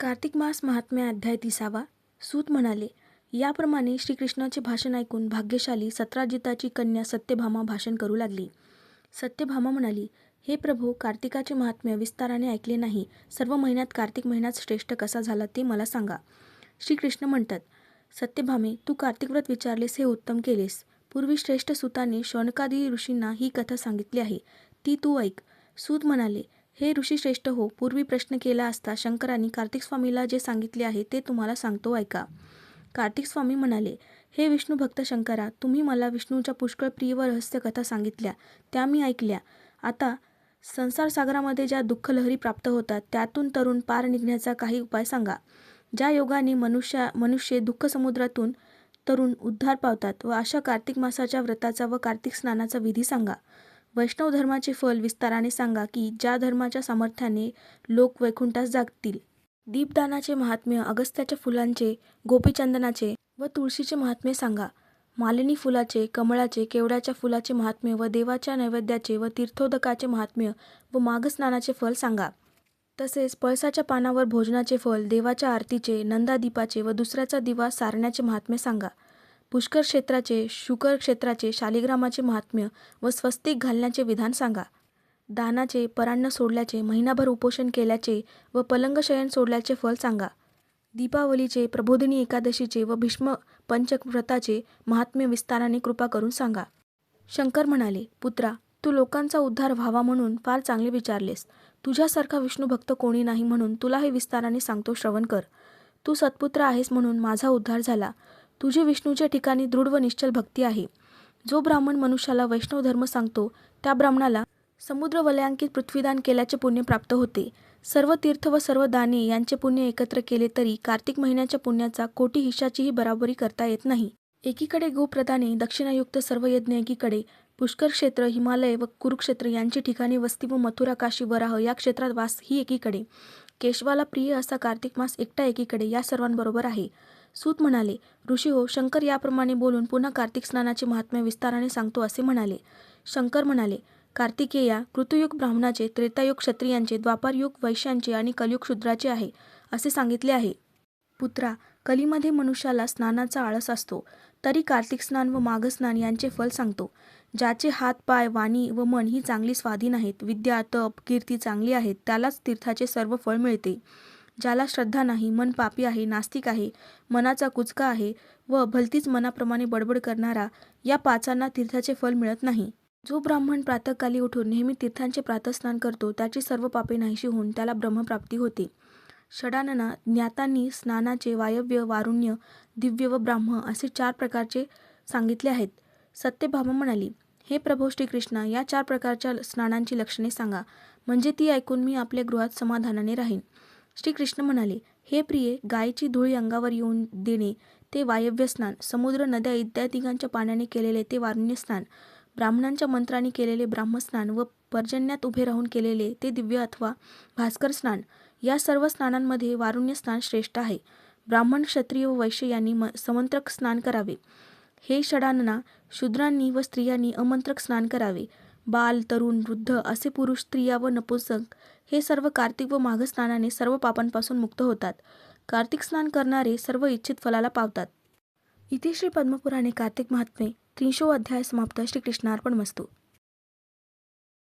कार्तिक मास महात्म्य अध्याय तिसावा. सूत म्हणाले याप्रमाणे श्रीकृष्णाचे भाषण ऐकून भाग्यशाली सत्राजिताची कन्या सत्यभामा भाषण करू लागली. सत्यभामा म्हणाली हे प्रभू कार्तिकाचे महात्म्य विस्ताराने ऐकले नाही. सर्व महिन्यात कार्तिक महिन्यात श्रेष्ठ कसा झाला ते मला सांगा श्रीकृष्ण म्हणतात सत्यभामे तू कार्तिकव्रत विचारलेस हे उत्तम केलेस. पूर्वी श्रेष्ठ सुताने शौनकादी ऋषींना ही कथा सांगितली आहे. ती तू ऐक सूत म्हणाले हे ऋषीश्रेष्ठ हो पूर्वी प्रश्न केला असता शंकरांनी कार्तिक स्वामीला जे सांगितले आहे ते तुम्हाला सांगतो ऐका. कार्तिक स्वामी म्हणाले हे विष्णू भक्त शंकरा तुम्ही मला विष्णूच्या पुष्कळ प्रिय व रहस्यकथा सांगितल्या त्या मी ऐकल्या. आता संसारसागरामध्ये ज्या ज्या दुःखलहरी प्राप्त होतात त्यातून तरुण पार निघण्याचा काही उपाय सांगा. ज्या योगाने मनुष्या मनुष्य दुःख समुद्रातून तरुण उद्धार पावतात व अशा कार्तिक मासाच्या व्रताचा व कार्तिक स्नानाचा विधी सांगा. वैष्णव धर्माचे फल विस्ताराने सांगा की ज्या धर्माच्या सामर्थ्याने लोक वैकुंठास जागतील. दीपदानाचे महात्म्य अगस्त्याच्या फुलांचे गोपीचंदनाचे व तुळशीचे महात्म्य सांगा. मालिनी फुलाचे कमळाचे केवड्याच्या फुलाचे महात्म्य व देवाच्या नैवेद्याचे व तीर्थोदकाचे महात्म्य व माघस्नानाचे फल सांगा. तसेच पळसाच्या पानावर भोजनाचे फल देवाच्या आरतीचे नंदादीपाचे व दुसऱ्याचा दिवा सारण्याचे महात्म्य सांगा. पुष्कर क्षेत्राचे शुकर क्षेत्राचे शालिग्रामाचे महात्म्य व स्वस्तिक घालण्याचे विधान सांगा. दानाचे परान्न सोडल्याचे महिनाभर उपोषण केल्याचे व पलंगशयन सोडल्याचे फल सांगा. दीपावलीचे प्रबोधिनी एकादशीचे व भीष्म पंचव्रताचे महात्म्य विस्ताराने कृपा करून सांगा. शंकर म्हणाले पुत्रा तू लोकांचा उद्धार व्हावा म्हणून फार चांगले विचारलेस. तुझ्यासारखा विष्णूभक्त कोणी नाही म्हणून तुला हे विस्ताराने सांगतो श्रवण कर. तू सत्पुत्र आहेस म्हणून माझा उद्धार झाला. तुझी विष्णूच्या ठिकाणी दृढ व निश्चल भक्ती आहे. जो ब्राह्मण मनुष्याला वैष्णव धर्म सांगतो त्या ब्राह्मणाला समुद्र वलयांकित पृथ्वीदान केल्याचे पुण्य प्राप्त होते. सर्व तीर्थ व सर्व दाने यांचे पुण्य एकत्र केले तरी कार्तिक महिन्याच्या पुण्याचा कोटी हिशाचीही बराबरी करता येत नाही. एकीकडे गोप्रदाने दक्षिणायुक्त सर्व यज्ञ एकीकडे पुष्कर क्षेत्र हिमालय व कुरुक्षेत्र यांची ठिकाणी वस्ती व मथुरा काशी वराह या क्षेत्रात वास ही एकीकडे. केशवाला प्रिय असा कार्तिक मास एकटा एकीकडे या सर्वांबरोबर आहे. सूत म्हणाले ऋषी हो शंकर याप्रमाणे बोलून पुन्हा कार्तिक स्नानाचे महात्म्य विस्ताराने सांगतो असे म्हणाले. शंकर म्हणाले कार्तिकेया कृतयुग ब्राह्मणाचे त्रेतायुग क्षत्रियांचे द्वापारयुग वैश्यांचे आणि कलयुग शूद्राचे आहे असे सांगितले आहे. पुत्रा कलीमध्ये मनुष्याला स्नानाचा आळस असतो तरी कार्तिक स्नान व माघस्नान यांचे फल सांगतो. ज्याचे हात पाय वाणी व मन ही चांगली स्वाधीन आहेत विद्या तप कीर्ती चांगली आहेत त्यालाच तीर्थाचे सर्व फळ मिळते. ज्याला श्रद्धा नाही मन पापी आहे नास्तिक आहे मनाचा कुचका आहे व भलतीच मनाप्रमाणे बडबड करणारा या पाचांना तीर्थाचे फल मिळत नाही. जो ब्राह्मण प्रातःकाली उठून नेहमी तीर्थांचे प्रातस्नान करतो त्याची सर्व पापे नाहीशी होऊन त्याला ब्रह्मप्राप्ती होते. षडानना ज्ञातांनी स्नानाचे वायव्य वारुण्य दिव्य व ब्राह्म असे चार प्रकारचे सांगितले आहेत. सत्यभामा म्हणाली हे प्रभो श्रीकृष्ण या चार प्रकारच्या स्नानांची लक्षणे सांगा. म्हणजे ती ऐकून मी आपल्या गृहात समाधानाने राहीन. श्रीकृष्ण म्हणाले हे प्रिये गायीची धुळी अंगावर येऊन देणे ते वायव्य स्नान समुद्र नद्या इत्यादिकांच्या पाण्याने केलेले ते वारुण्य स्नान ब्राह्मणांच्या मंत्राने केलेले ब्राह्मस्नान व पर्जन्यात उभे राहून केलेले ते दिव्य अथवा भास्कर स्नान या सर्व स्नानांमध्ये वारुण्य स्नान श्रेष्ठ आहे. ब्राह्मण क्षत्रिय व वैश्य यांनी म समंत्रक स्नान करावे. हे षडांना शूद्रांनी व स्त्रियांनी अमंत्रक स्नान करावे. बाल तरुण वृद्ध असे पुरुष स्त्रिया व नपुंसक हे सर्व कार्तिक व माघ स्नानाने सर्व पापांपासून मुक्त होतात. कार्तिक स्नान करणारे सर्व इच्छित फलाला पावतात. इथे श्री पद्मपुराणे कार्तिक महात्मे त्रिंशो अध्याय समाप्त. श्रीकृष्णार्पण मस्तू